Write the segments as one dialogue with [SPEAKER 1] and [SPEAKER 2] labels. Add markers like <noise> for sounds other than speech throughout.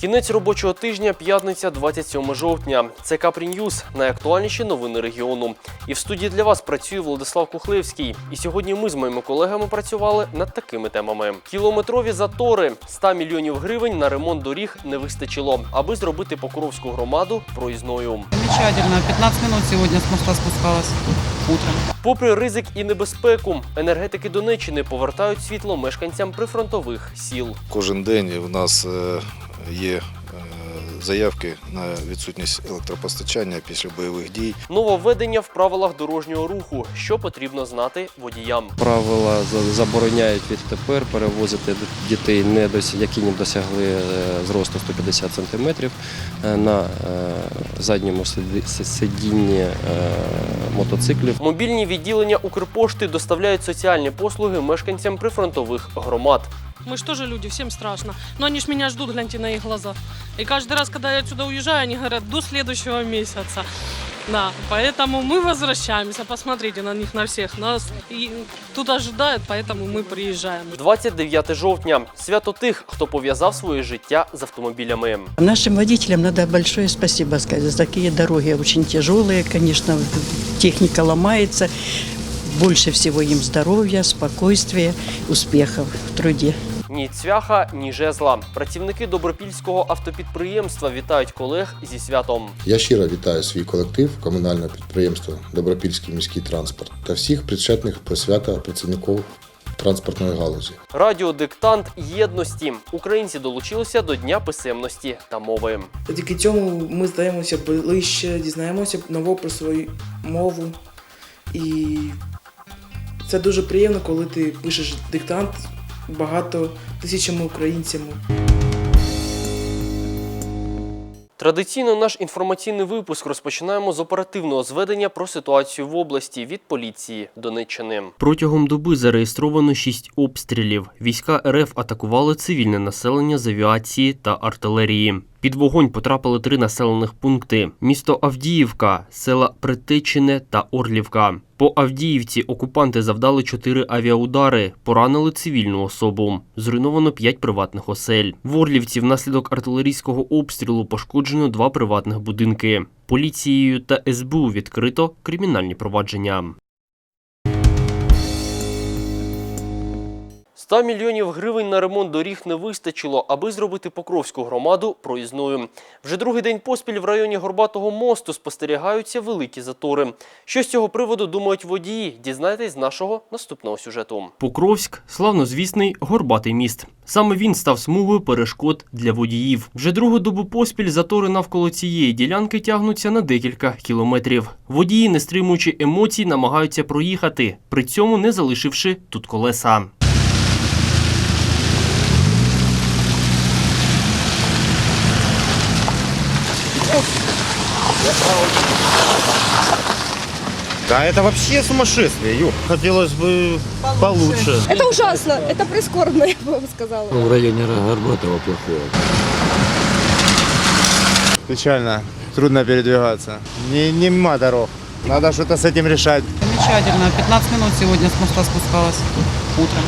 [SPEAKER 1] Кінець робочого тижня, п'ятниця, 27 жовтня. Це Капрі Ньюз, найактуальніші новини регіону. І в студії для вас працює Владислав Кухлевський. І сьогодні ми з моїми колегами працювали над такими темами: кілометрові затори, 100 мільйонів гривень на ремонт доріг не вистачило, аби зробити Покровську громаду проїзною.
[SPEAKER 2] Замечательно. 15 минут сегодня с моста спускалась утром.
[SPEAKER 1] Попри ризик і небезпеку, енергетики Донеччини повертають світло мешканцям прифронтових сіл.
[SPEAKER 3] Кожен день в нас е, є е, заявки на відсутність електропостачання після бойових дій.
[SPEAKER 1] Нововведення в правилах дорожнього руху, що потрібно знати водіям.
[SPEAKER 4] Правила за- забороняють відтепер перевозити дітей, не які не досягли е, зросту 150 см на е, задньому сиді- сидінні мотоциклів.
[SPEAKER 1] Мобільні відділення Укрпошти доставляють соціальні послуги мешканцям прифронтових громад.
[SPEAKER 5] Мы же тоже люди, всем страшно. Но они ж меня ждут, гляньте на их глаза. И каждый раз, когда я отсюда уезжаю, они говорят, до следующего месяца. Да, поэтому мы возвращаемся. Посмотрите на них, на всех. Нас и тут ожидают, поэтому мы приезжаем.
[SPEAKER 1] 29 жовтня свято тих, хто пов'язав своє життя з автомобілями.
[SPEAKER 6] Нашим водителям надо большое спасибо сказать. За такие дороги очень тяжелые, конечно, техника ломается. Больше всего им здоровья, спокойствия, успехов в труде.
[SPEAKER 1] Ні цвяха, ні жезла. Працівники добропільського автопідприємства вітають колег зі святом.
[SPEAKER 7] Я щиро вітаю свій колектив комунального підприємства Добропільський міський транспорт та всіх причетних до свята працівників транспортної галузі.
[SPEAKER 1] Радіодиктант єдності. Українці долучилися до Дня писемності та мови.
[SPEAKER 8] Завдяки цьому ми здаємося ближче, дізнаємося ново про свою мову. І це дуже приємно, коли ти пишеш диктант багато тисячами українцями.
[SPEAKER 1] Традиційно наш інформаційний випуск розпочинаємо з оперативного зведення про ситуацію в області від поліції Донеччини. Протягом доби зареєстровано шість обстрілів. Війська РФ атакували цивільне населення з авіації та артилерії. Під вогонь потрапили три населених пункти: місто Авдіївка, села Притечине та Орлівка. По Авдіївці окупанти завдали чотири авіаудари, поранили цивільну особу. Зруйновано п'ять приватних осель. В Орлівці внаслідок артилерійського обстрілу пошкоджено два приватних будинки. Поліцією та СБУ відкрито кримінальні провадження. 100 мільйонів гривень на ремонт доріг не вистачило, аби зробити Покровську громаду проїзною. Вже другий день поспіль в районі Горбатого мосту спостерігаються великі затори. Що з цього приводу думають водії? Дізнайтесь з нашого наступного сюжету. Покровськ славнозвісний горбатий міст. Саме він став смугою перешкод для водіїв. Вже другу добу поспіль затори навколо цієї ділянки тягнуться на декілька кілометрів. Водії, не стримуючи емоцій, намагаються проїхати, при цьому не залишивши тут колеса.
[SPEAKER 9] Да, это вообще сумасшествие, ё. Хотелось бы получше.
[SPEAKER 10] Это ужасно, это прискорбно, <laughs> я бы вам сказала.
[SPEAKER 4] В районі Горбатого плохого.
[SPEAKER 9] Печально, трудно передвигаться. Не, нема дорог. Надо что-то с этим решать.
[SPEAKER 2] Замечательно. 15 минут сегодня с моста спускалась утром.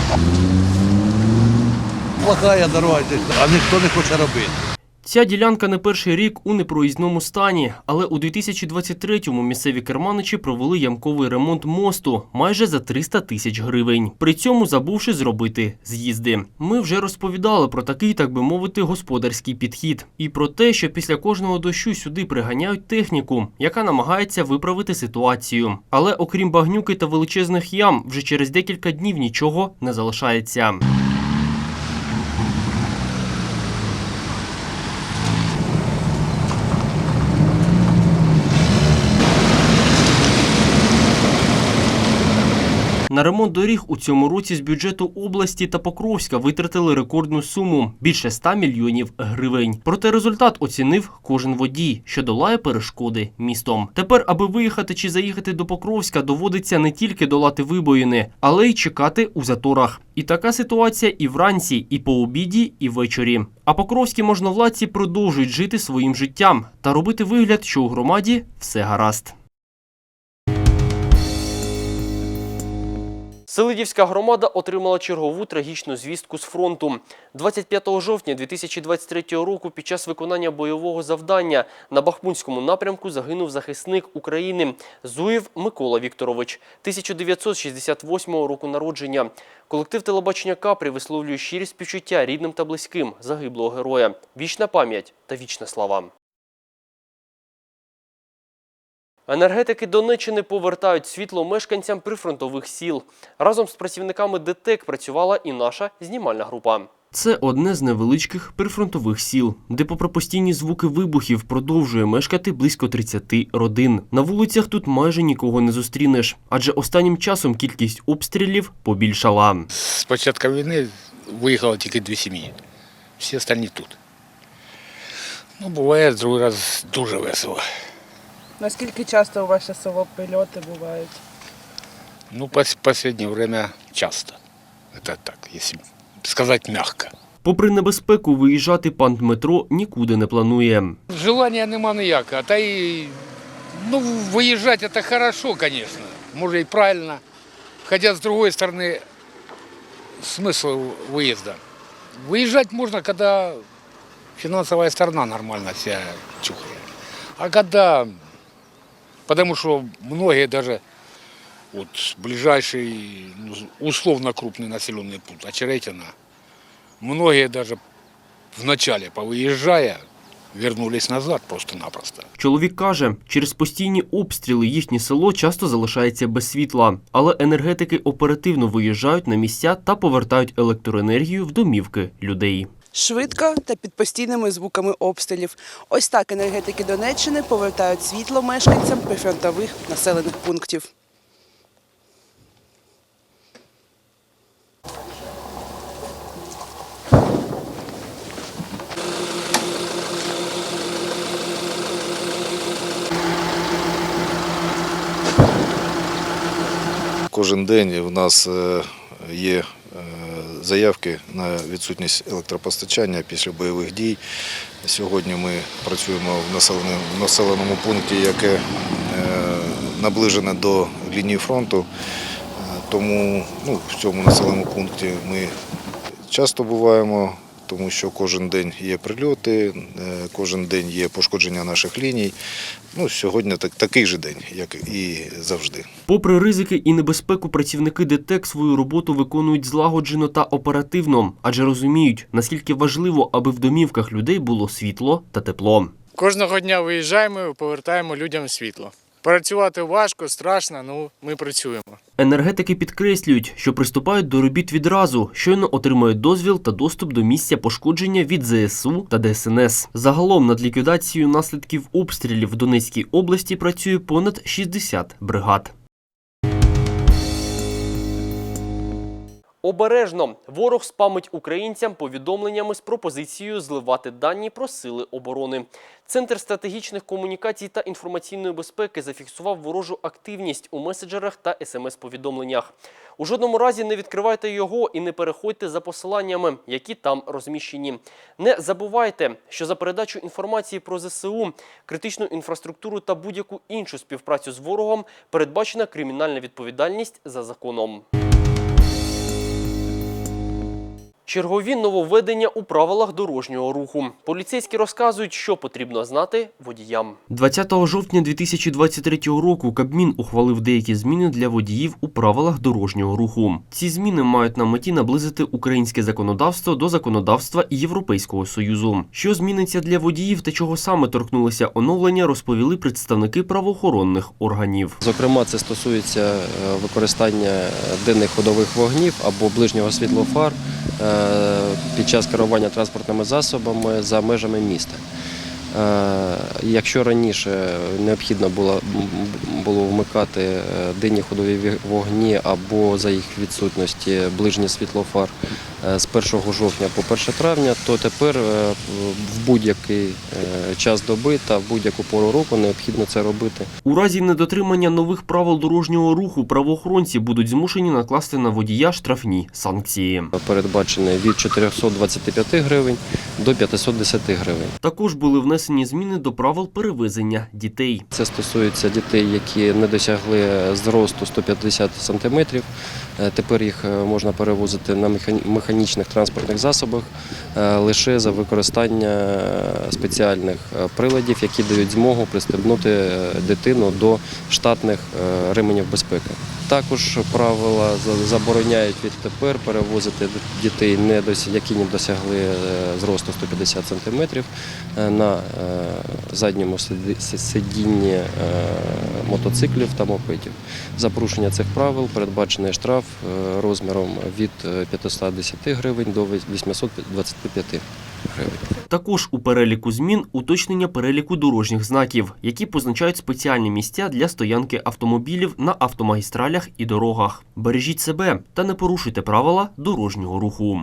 [SPEAKER 11] Плохая дорога, а ніхто не хоче робити.
[SPEAKER 1] Ця ділянка не перший рік у непроїзному стані, але у 2023-му місцеві керманичі провели ямковий ремонт мосту майже за 300 тисяч гривень. При цьому забувши зробити з'їзди. Ми вже розповідали про такий, так би мовити, господарський підхід і про те, що після кожного дощу сюди приганяють техніку, яка намагається виправити ситуацію. Але окрім багнюки та величезних ям, вже через декілька днів нічого не залишається. На ремонт доріг у цьому році з бюджету області та Покровська витратили рекордну суму більше 100 мільйонів гривень. Проте результат оцінив кожен водій, що долає перешкоди містом. Тепер, аби виїхати чи заїхати до Покровська, доводиться не тільки долати вибоїни, але й чекати у заторах. І така ситуація і вранці, і по обіді, і ввечері. А покровські можновладці продовжують жити своїм життям та робити вигляд, що у громаді все гаразд. Селидівська громада отримала чергову трагічну звістку з фронту. 25 жовтня 2023 року під час виконання бойового завдання на Бахмутському напрямку загинув захисник України Зуєв Микола Вікторович, 1968 року народження. Колектив телебачення Капрі висловлює щирі співчуття рідним та близьким загиблого героя. Вічна пам'ять та вічна слава. Енергетики Донеччини повертають світло мешканцям прифронтових сіл. Разом з працівниками ДТЕК працювала і наша знімальна група. Це одне з невеличких прифронтових сіл, де, попри постійні звуки вибухів, продовжує мешкати близько 30 родин. На вулицях тут майже нікого не зустрінеш, адже останнім часом кількість обстрілів побільшала.
[SPEAKER 12] З початку війни виїхало тільки дві сім'ї. Всі остальні тут. Ну, буває другий раз дуже весело.
[SPEAKER 13] Наскільки часто у ваше село прильоти бувають?
[SPEAKER 12] Ну, в останнє время часто. Это так, если сказать мягко.
[SPEAKER 1] Попри небезпеку, виїжджати пан Дмитро нікуди не планує.
[SPEAKER 12] Желання нема ніякого. Та й ну, виїжджати це хорошо, конечно. Може і правильно. Хоча, з другой стороны, смысл выезда. Выезжать можно, когда финансовая сторона нормально себя чухает. А когда, потому что многие даже, вот ближайший, ну, условно крупный населенный пункт, Очеретина, многие даже в начале, повыезжая, вернулись назад просто-напросто.
[SPEAKER 1] Чоловік каже, через постійні обстріли їхнє село часто залишається без світла, але енергетики оперативно виїжджають на місця та повертають електроенергію в домівки людей.
[SPEAKER 13] Швидко та під постійними звуками обстрілів. Ось так енергетики Донеччини повертають світло мешканцям прифронтових населених пунктів.
[SPEAKER 3] Кожен день в нас е, є заявки на відсутність електропостачання після бойових дій. Сьогодні ми працюємо в населеному, населеному пункті, яке е, наближене до лінії фронту. Е, Тому ну, в цьому населеному пункті ми часто буваємо, тому що кожен день є прильоти, е, кожен день є пошкодження наших ліній. Ну, сьогодні так, такий же день, як і завжди.
[SPEAKER 1] Попри ризики і небезпеку, працівники ДТЕК свою роботу виконують злагоджено та оперативно, адже розуміють, наскільки важливо, аби в домівках людей було світло та тепло.
[SPEAKER 14] Кожного дня виїжджаємо і повертаємо людям світло. Працювати важко, страшно, ну ми працюємо.
[SPEAKER 1] Енергетики підкреслюють, що приступають до робіт відразу, щойно отримають дозвіл та доступ до місця пошкодження від ЗСУ та ДСНС. Загалом над ліквідацією наслідків обстрілів в Донецькій області працює понад 60 бригад. Обережно ворог спамить українцям повідомленнями з пропозицією зливати дані про сили оборони. Центр стратегічних комунікацій та інформаційної безпеки зафіксував ворожу активність у меседжерах та смс-повідомленнях. У жодному разі не відкривайте його і не переходьте за посиланнями, які там розміщені. Не забувайте, що за передачу інформації про ЗСУ, критичну інфраструктуру та будь-яку іншу співпрацю з ворогом передбачена кримінальна відповідальність за законом. Чергові нововведення у правилах дорожнього руху. Поліцейські розказують, що потрібно знати водіям. 20 жовтня 2023 року Кабмін ухвалив деякі зміни для водіїв у правилах дорожнього руху. Ці зміни мають на меті наблизити українське законодавство до законодавства Європейського союзу. Що зміниться для водіїв та чого саме торкнулися оновлення, розповіли представники правоохоронних органів.
[SPEAKER 4] Зокрема, це стосується е, використання денних ходових вогнів або ближнього світлофар е, під час керування транспортними засобами за межами міста. Е, Якщо раніше необхідно було, було вмикати е, денні ходові вогні або за їх відсутності ближнє світлофар е, з 1 жовтня по 1 травня, то тепер е, в будь-який е, час доби та в будь-яку пору року необхідно це робити.
[SPEAKER 1] У разі недотримання нових правил дорожнього руху правоохоронці будуть змушені накласти на водія штрафні санкції.
[SPEAKER 4] Передбачений від 425 гривень до 510 гривень.
[SPEAKER 1] Також були внесені зміни до правил перевезення дітей.
[SPEAKER 4] Це стосується дітей, які не досягли зросту 150 см. Тепер їх е, можна перевозити на механі- механічних транспортних засобах е, лише за використання спеціальних е, приладів, які дають змогу пристебнути е, дитину до штатних ременів безпеки. Також правила забороняють відтепер перевозити дітей, які не досягли е, зросту 150 см на е, задньому сидінні е, мотоциклів та мопедів. За порушення цих правил передбачений штраф е, розміром від е, 510 гривень до 825 гривень.
[SPEAKER 1] Також у переліку змін уточнення переліку дорожніх знаків, які позначають спеціальні місця для стоянки автомобілів на автомагістралях і дорогах. Бережіть себе та не порушуйте правила дорожнього руху.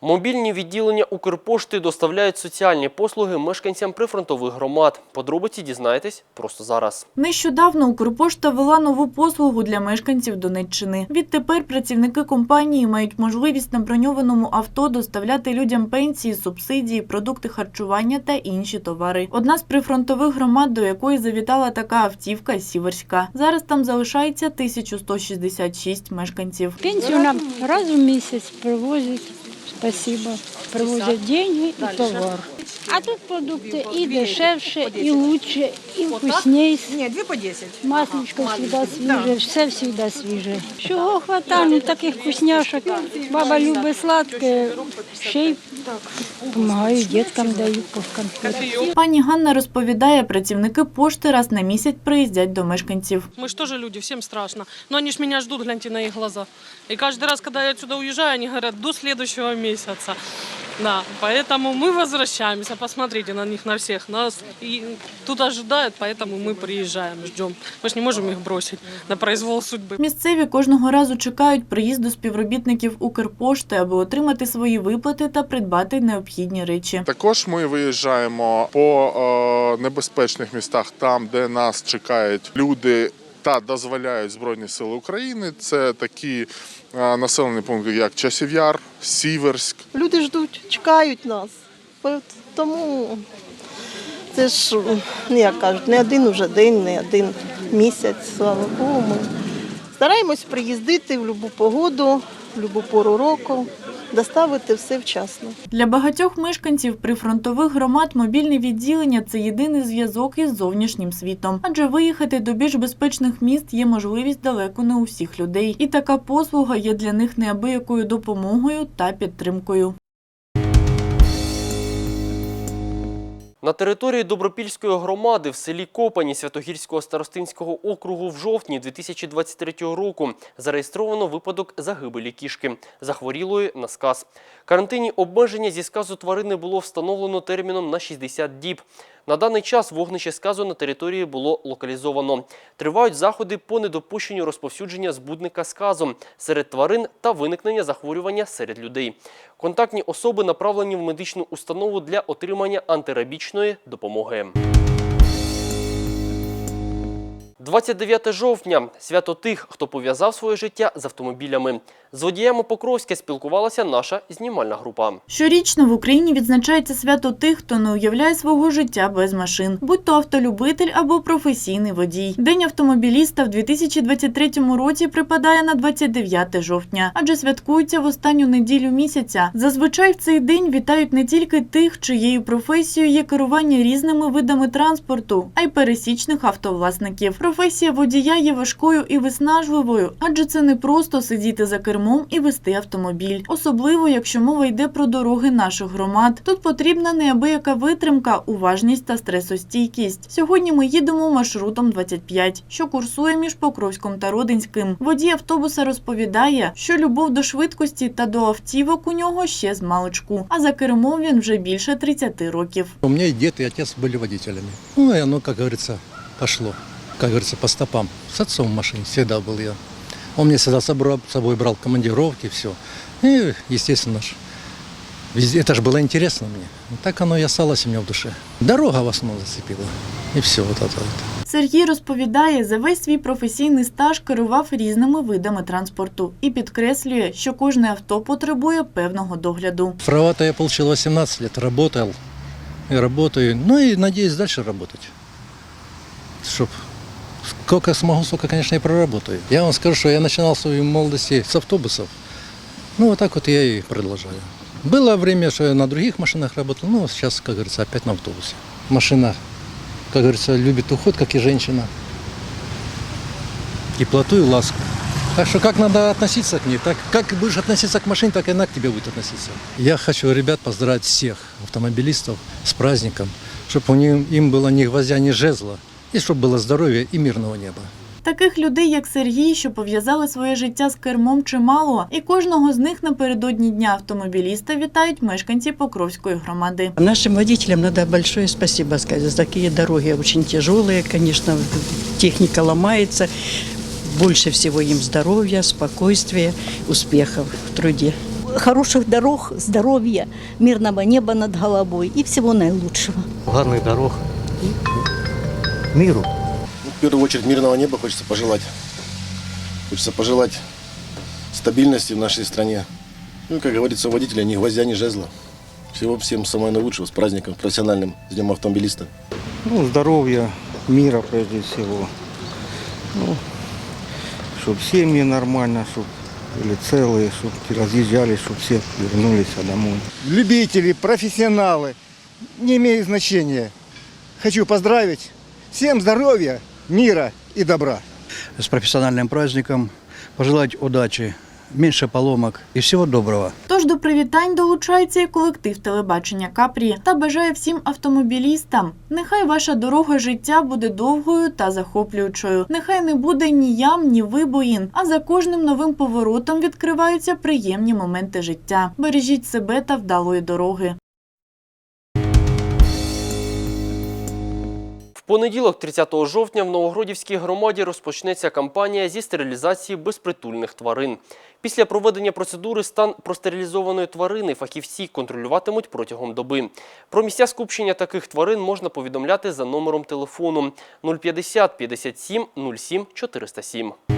[SPEAKER 1] Мобільні відділення Укрпошти доставляють соціальні послуги мешканцям прифронтових громад. Подробиці дізнаєтесь просто зараз.
[SPEAKER 15] Нещодавно Укрпошта ввела нову послугу для мешканців Донеччини. Відтепер працівники компанії мають можливість на броньованому авто доставляти людям пенсії, субсидії, продукти харчування та інші товари. Одна з прифронтових громад, до якої завітала така автівка Сіверська. Зараз там залишається 1166 мешканців.
[SPEAKER 16] Пенсию нам раз в месяц привозят, спасибо, Привозять деньги и товар. А тут продукты и дешевше, и лучше, и вкуснее. Нет, две по 10. Масличко всегда свіже, все всегда свіже. Чого хватає, таких вкусняшок. Баба любить сладке, ще й допомагаю діткам, даю по.
[SPEAKER 15] Пані Ганна розповідає, працівники пошти раз на місяць приїздять до мешканців.
[SPEAKER 5] Ми ж теж люди, всім страшно. Ну вони ж мене ждут, гляньте на їх глаза. І кожен раз, коли я сюди уїжджаю, вони говорять, до наступного месяца. Да, поэтому мы возвращаемся, посмотрите на них, на всех. Нас и тут ожидают, поэтому мы приезжаем, ждем. Мы же не можем их бросить на произвол судьбы.
[SPEAKER 15] Місцеві кожного разу чекають приїзду співробітників Укрпошти, аби отримати свої виплати та придбати необхідні речі.
[SPEAKER 17] Також ми виїжджаємо по е, небезпечних містах, там, де нас чекають люди та дозволяють Збройні Сили України. Це такі населені пункти, як Часів Яр, Сіверськ.
[SPEAKER 18] Люди ждуть, чекають нас. Тому це ж, ну, як кажуть, не один уже день, не один місяць, слава Богу. Ми стараємось приїздити в будь-яку погоду, в будь-яку пору року, доставити все вчасно.
[SPEAKER 15] Для багатьох мешканців прифронтових громад мобільне відділення це єдиний зв'язок із зовнішнім світом, адже виїхати до більш безпечних міст є можливість далеко не у всіх людей. І така послуга є для них неабиякою допомогою та підтримкою.
[SPEAKER 1] На території Добропільської громади в селі Копані Святогірського старостинського округу в жовтні 2023 року зареєстровано випадок загибелі кішки, захворілої на сказ. Карантинні обмеження зі сказу тварини було встановлено терміном на 60 діб. На даний час вогнище сказу на території було локалізовано. Тривають заходи по недопущенню розповсюдження збудника сказу серед тварин та виникнення захворювання серед людей. Контактні особи направлені в медичну установу для отримання антирабічної допомоги. 29 жовтня – свято тих, хто пов'язав своє життя з автомобілями. З водіями Покровська спілкувалася наша знімальна група.
[SPEAKER 15] Щорічно в Україні відзначається свято тих, хто не уявляє свого життя без машин, будь то автолюбитель або професійний водій. День автомобіліста в 2023 році припадає на 29 жовтня, адже святкується в останню неділю місяця. Зазвичай в цей день вітають не тільки тих, чиєю професією є керування різними видами транспорту, а й пересічних автовласників. Професія водія є важкою і виснажливою, адже це не просто сидіти за кермом і вести автомобіль, особливо якщо мова йде про дороги наших громад. Тут потрібна неабияка витримка, уважність та стресостійкість. Сьогодні ми їдемо маршрутом 25, що курсує між Покровськом та Родинським. Водій автобуса розповідає, що любов до швидкості та до автівок у нього ще з маличку, а за кермом він вже більше 30 років.
[SPEAKER 11] У меня и дед, и отец были водителями. Ну, и оно, как говорится, пошло Как говорится, по стопам. С отцом в машине всегда был я. Он мне всегда с собой- с собой брал командировки, все. И, естественно, ж, везде, это же было интересно мне. И так оно и осталось у меня в душе. Дорога в основном зацепила. И все вот это вот.
[SPEAKER 15] Сергій розповідає, за весь свій професійний стаж керував різними видами транспорту і підкреслює, що кожне авто потребує певного догляду.
[SPEAKER 11] Права-то я получил 18 лет, работал и работаю. Ну и надеюсь дальше работать. Чтоб сколько смогу, столько, конечно, и проработаю. Я вам скажу, что я начинал свою молодости с автобусов. Ну, вот так вот я и продолжаю. Было время, что я на других машинах работал, ну, сейчас, как говорится, опять на автобусе. Машина, как говорится, любит уход, как и женщина. Теплоту и ласку. Так что как надо относиться к ней, так как будешь относиться к машине, так и она к тебе будет относиться. Я хочу ребят поздравить всех автомобилистов с праздником, чтобы им было ни гвоздя, ни жезла, и чтобы было здоровья и мирного неба.
[SPEAKER 15] Таких людей, як Сергій, що пов'язали своє життя з кермом, чимало, і кожного з них напередодні дня автомобіліста вітають мешканці Покровської громади.
[SPEAKER 6] Нашим водителям надо большое спасибо сказать. За такие дороги очень тяжелые, конечно, техника ломается. Больше всего им здоровья, спокойствия, успехов в труде.
[SPEAKER 16] Хороших дорог, здоровья, мирного неба над головой и всего наилучшего.
[SPEAKER 11] Гарных дорог Миру.
[SPEAKER 19] В первую очередь мирного неба хочется пожелать. Хочется пожелать стабильности в нашей стране. Ну, и, как говорится, у водителя ни гвоздя, ни жезла. Всего всем самого наилучшего, с праздником профессиональным, с Днем автомобилиста.
[SPEAKER 9] Ну, здоровья, мира прежде всего. Ну, чтобы семьи нормально, чтобы были целые, чтобы разъезжали, чтобы все вернулись домой. Любители, профессионалы, не имеет значения. Хочу поздравить. Всем здоровья, мира и добра.
[SPEAKER 11] С профессиональным праздником, пожелать удачи, меньше поломок и всего доброго.
[SPEAKER 15] Тож до привітань долучається і колектив телебачення Капрі та бажає всім автомобілістам. Нехай ваша дорога життя буде довгою та захоплюючою. Нехай не буде ні ям, ні вибоїн. А за кожним новим поворотом відкриваються приємні моменти життя. Бережіть себе та вдалої дороги.
[SPEAKER 1] Понеділок, 30 жовтня, в Новогродівській громаді розпочнеться кампанія зі стерилізації безпритульних тварин. Після проведення процедури стан простерилізованої тварини фахівці контролюватимуть протягом доби. Про місця скупчення таких тварин можна повідомляти за номером телефону 050 57 07 407.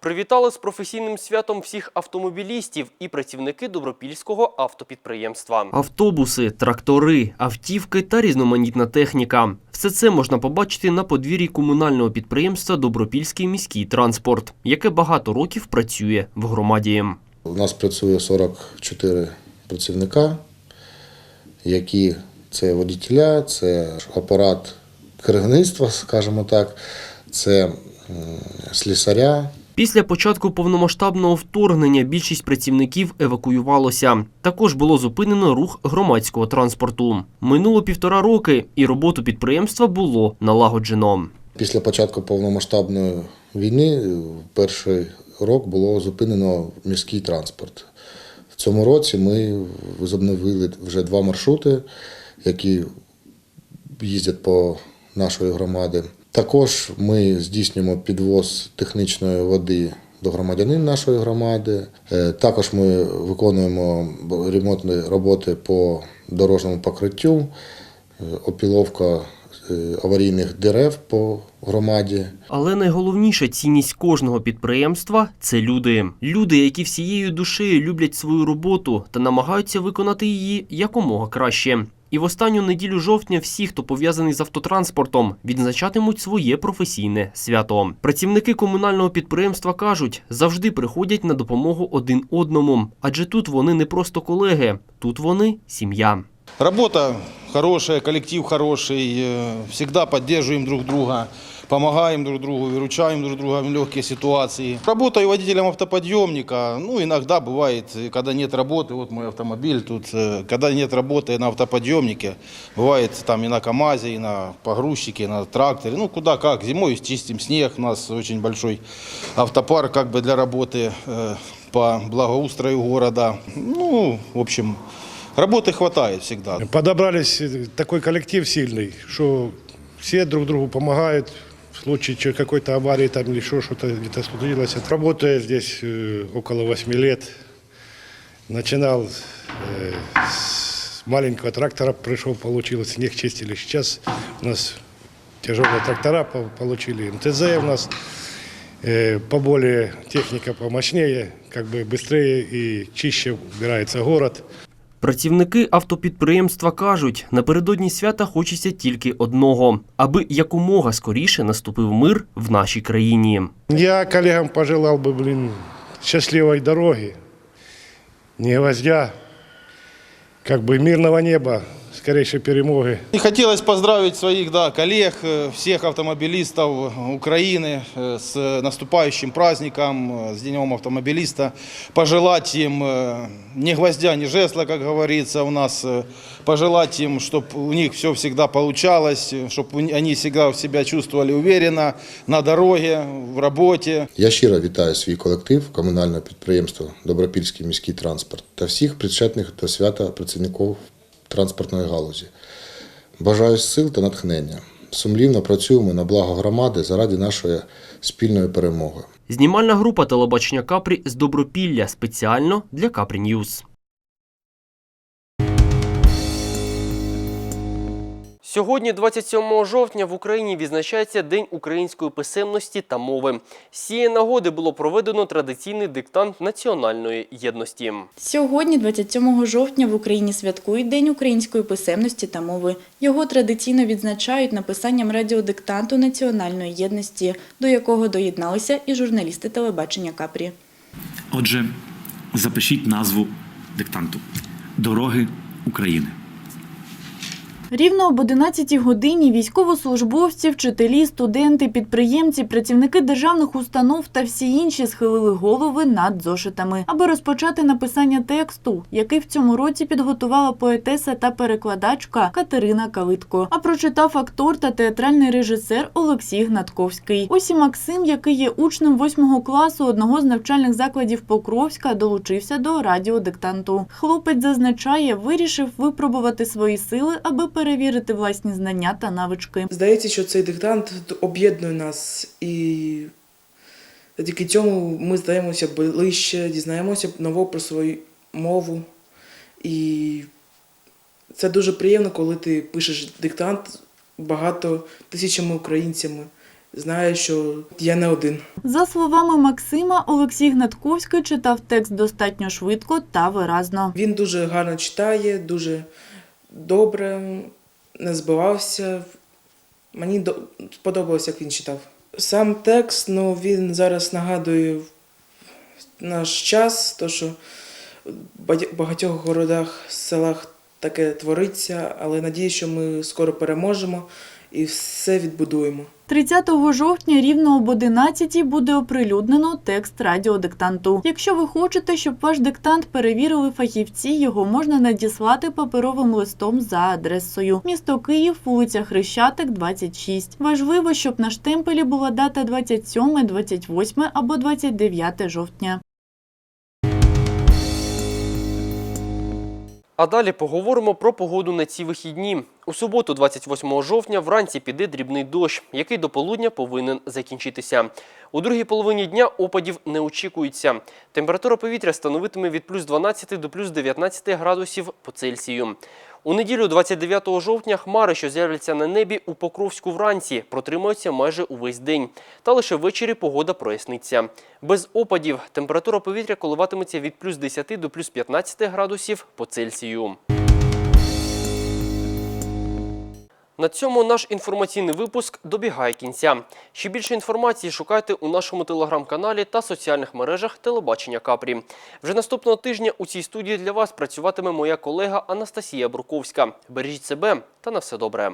[SPEAKER 1] Привітали з професійним святом всіх автомобілістів і працівники добропільського автопідприємства. Автобуси, трактори, автівки та різноманітна техніка. Все це можна побачити на подвір'ї комунального підприємства Добропільський міський транспорт, яке багато років працює в громаді.
[SPEAKER 7] У нас працює 44 працівника, які це водітеля, це апарат керівництва, скажімо так, це слісаря,
[SPEAKER 1] Після початку повномасштабного вторгнення більшість працівників евакуювалося. Також було зупинено рух громадського транспорту. Минуло півтора роки, і роботу підприємства було налагоджено.
[SPEAKER 7] Після початку повномасштабної війни перший рок було зупинено міський транспорт. В цьому році ми возобновили вже два маршрути, які їздять по нашої громади. Також ми здійснюємо підвоз технічної води до громадянин нашої громади. Е, Також ми виконуємо ремонтні роботи по дорожньому покриттю, е, опіловка е, аварійних дерев по громаді.
[SPEAKER 1] Але найголовніша цінність кожного підприємства це люди. Люди, які всією душею люблять свою роботу та намагаються виконати її якомога краще. І в останню неділю жовтня всі, хто пов'язаний з автотранспортом, відзначатимуть своє професійне свято. Працівники комунального підприємства кажуть, завжди приходять на допомогу один одному, адже тут вони не просто колеги, тут вони сім'я.
[SPEAKER 20] Работа хороша, колектив хороший, завжди підтримуємо друг друга, помогаем друг другу, выручаем друг друга в легкие ситуации. Работаю водителем автоподъемника, ну иногда бывает, э, когда нет работы, вот мой автомобиль тут, э, когда нет работы на автоподъемнике, бывает там и на КАМАЗе, и на погрузчике, и на тракторе, ну куда как, зимой чистим снег, у нас очень большой автопарк как бы для работы э, по благоустрою города, ну в общем Работы хватает всегда.
[SPEAKER 21] Подобрались э, такой коллектив сильный, что все друг другу помогают, в случае чё- какой-то аварии там или еще что-то где-то случилось. Работаю здесь э, около 8 лет. Начинал э, с маленького трактора, пришел, получилось, снег чистили. Сейчас у нас тяжелые трактора по- получили, МТЗ у нас э, поболее, техника помощнее, как бы быстрее и чище убирается город.
[SPEAKER 1] Працівники автопідприємства кажуть, напередодні свята хочеться тільки одного, аби якомога скоріше наступив мир в нашій країні.
[SPEAKER 21] Я колегам пожелав би блін щасливої дороги, не гвоздя, бы мирного неба, скорейшей перемоги.
[SPEAKER 20] И хотелось поздравить своих да, коллег, э, всех автомобилистов Украины э, с наступающим праздником, э, с Днем автомобилиста. Пожелать им э, ни гвоздя, ни жезла, как говорится у нас. э, Пожелать им, чтобы у них все всегда получалось, чтобы они всегда себя чувствовали уверенно на дороге, в работе.
[SPEAKER 7] Я щиро вітаю свій колектив, комунальне підприємство Добропільський міський транспорт та всіх причетних до свята працівників транспортної галузі. Бажаю сил та натхнення. Сумлівно працюємо на благо громади заради нашої спільної перемоги.
[SPEAKER 1] Знімальна група телебачення Капрі з Добропілля спеціально для Капрі Ньюз. Сьогодні, 27 жовтня, в Україні відзначається День української писемності та мови. З цієї нагоди було проведено традиційний диктант національної єдності.
[SPEAKER 15] Сьогодні, 27 жовтня, в Україні святкують День української писемності та мови. Його традиційно відзначають написанням радіодиктанту національної єдності, до якого доєдналися і журналісти телебачення Капрі.
[SPEAKER 22] Отже, запишіть назву диктанту Дороги України.
[SPEAKER 15] Рівно об 11 годині військовослужбовці, вчителі, студенти, підприємці, працівники державних установ та всі інші схилили голови над зошитами, аби розпочати написання тексту, який в цьому році підготувала поетеса та перекладачка Катерина Калитко. А прочитав актор та театральний режисер Олексій Гнатковський. Ось і Максим, який є учнем 8 класу одного з навчальних закладів Покровська, долучився до радіодиктанту. Хлопець зазначає, вирішив випробувати свої сили, аби перевірити власні знання та навички.
[SPEAKER 23] Здається, що цей диктант об'єднує нас, і завдяки цьому ми здаємося ближче, дізнаємося ново про свою мову. І це дуже приємно, коли ти пишеш диктант багато тисячами українцями. Знаєш, що я не один.
[SPEAKER 15] За словами Максима, Олексій Гнатковський читав текст достатньо швидко та виразно.
[SPEAKER 23] Він дуже гарно читає, дуже добре, не збивався. Мені до- сподобалось, як він читав. Сам текст, ну він зараз нагадує наш час, то що в багатьох городах, селах таке твориться, але надію, що ми скоро переможемо і все відбудуємо.
[SPEAKER 15] 30 жовтня рівно об 11 буде оприлюднено текст радіодиктанту. Якщо ви хочете, щоб ваш диктант перевірили фахівці, його можна надіслати паперовим листом за адресою. Місто Київ, вулиця Хрещатик, 26. Важливо, щоб на штемпелі була дата 27, 28 або 29 жовтня.
[SPEAKER 1] А далі поговоримо про погоду на ці вихідні. У суботу, 28 жовтня, вранці піде дрібний дощ, який до полудня повинен закінчитися. У другій половині дня опадів не очікується. Температура повітря становитиме від плюс 12 до плюс 19 градусів по Цельсію. У неділю, 29 жовтня, хмари, що з'являться на небі у Покровську вранці, протримаються майже увесь день. Та лише ввечері погода проясниться. Без опадів температура повітря коливатиметься від плюс 10 до плюс 15 градусів по Цельсію. На цьому наш інформаційний випуск добігає кінця. Ще більше інформації шукайте у нашому телеграм-каналі та соціальних мережах телебачення Капрі. Вже наступного тижня у цій студії для вас працюватиме моя колега Анастасія Бруковська. Бережіть себе та на все добре.